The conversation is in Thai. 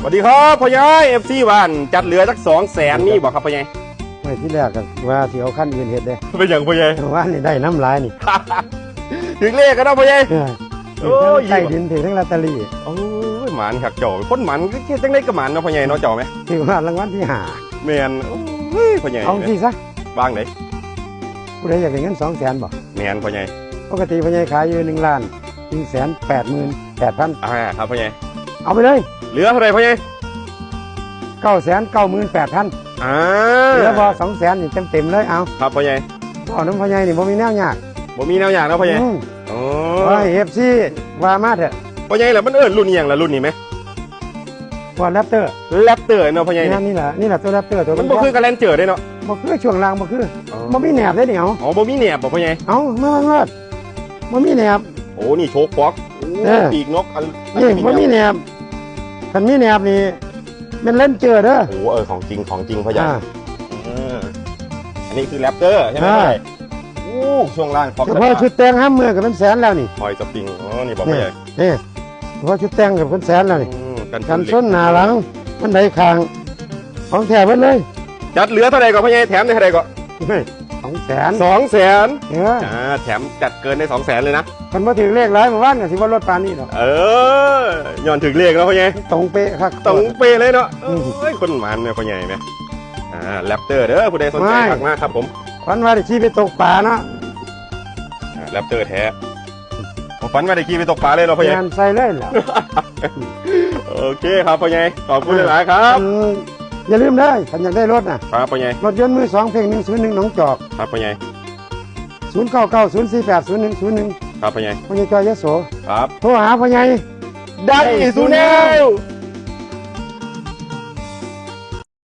สวัสดีครับพ่อใหญ่เอฟซีวันจัดเหลือสักสองแสนนี่บอกครับพ่อใหญ่เมื่อที่แรกก็ว่าสิเอาขั้นอื่นเฮ็ดเด้เป็นอย่างพ่อใหญ่แต่ว่านี่ได้น้ำลายนี่ถึงเลขกันนะพ่อใหญ่เออโอ้ยใต้ดินถือทั้งลอตเตอรี่โอ้ยหมันขักเจ่อคนหมันก็แค่จังได้กับหมันเนาะพ่อใหญ่เนาะเจ่อไหมถือว่ารางวัลที่หาแมนโอ้ยพ่อใหญ่เอาสิซะบ้างไหนผู้ใดอยากได้เงินสองแสนบ่แมนพ่อใหญ่ปกติพ่อใหญ่ขายอยู่หนึ่งล้านหนึ่งแสนแปดหมื่นแปดพันอ่าครับพ่อใหญ่เอาไปเลย เหลือเท่าไหร่พ่อใหญ่เก้าแสนเก้าหมื่นแปดพันอ่าเหลือพอสองแสนนี่เต็มเต็มๆเลยเอาครับพ่อใหญ่เอาน้ำพ่อใหญ่นี่บ่มีแนวยากบ่มีแนวอย่างเนาะพ่อใหญ่อืมโอ้โอ้ยเอฟซีว่ามาเถอะพ่อใหญ่แล้วมันเอิ้นรุ่นอหย่างละรุ่นนี้ไหมว่าแรปเตอร์แรปเตอร์เนาะพ่อใหญ่นี่เนี่ยนี่แหละนี่แหละตัวแรปเตอร์ตัวมันบ่คือกับแลนเจอร์ได้เนาะบ่คือช่วงล่างบ่คืออ๋อบ่มีแหนบได้เดี๋ยวอ๋อบ่มีแหนบบ่พ่อใหญ่เอาเมื่อวันเมื่อบ่มีแหนบ โอ้นี่โชว์ป๊อกโอ้เออ ปีกนกอันนี่บ่มีแหนบ คันมีแหนบนี่มันเล่นเจอเด้อ โอ้เออของจริงของจริงพ่อใหญ่อ่าเอออันนี้คือแรปเตอร์ใช่ไหมใช่โอ้ช่วงล่างขอบเฉพาะชุดแต่งห้ามมือก็เป็นแสนแล้วนี่คอยสปริงอ๋อนี่บอกพ่อใหญ่นี่เฉพาะชุดแต่งก็เป็นแสนแล้วนี่อืมกันกันชส้นนหน้าหลังมันไดคาง ของแท้เบิดเลยจัดเหลือเท่าไหร่ก่อนพ่อใหญ่แถมได้เท่าไหร่ก่อนเฮ้ยสองแสนสองแสนเอออ่าแถมจัดเกินได้สองแสนเลยนะ คันบ่ถึงเลขหลายเมื่อวานก็สิว่าลดปานนี้ดอกเออ ย้อนถึงเลขแล้วพ่อใหญ่ตรงเป๊ะครับ ตรงเปเลยเนาะอืมเอ้ยคนหมันเนี่ยพ่อใหญ่ไหมอ่าแรปเตอร์เด้อผู้ใดสนใจไม่มากมากครับผมฝันว่าได้ขี่ไปตกปลาเนาะอ่าแรปเตอร์แท้ผมฝันว่าได้ขี่ไปตกปลาเลยเหราพ่อใหญ่งานใส่เลยล่ะโอเคครับพ่อใหญ่ขอบคุณหลายๆครับอืมอย่าลืมเด้อคันอยากได้รถน่ะครับพ่อใหญ่รถยนต์มือสองเพลง101หนองจอกครับพ่อใหญ่0990480101ครับพ่อใหญ่พ่อใหญ่จอยยโสครับโทรหาพ่อใหญ่ ได้อีกสูแนว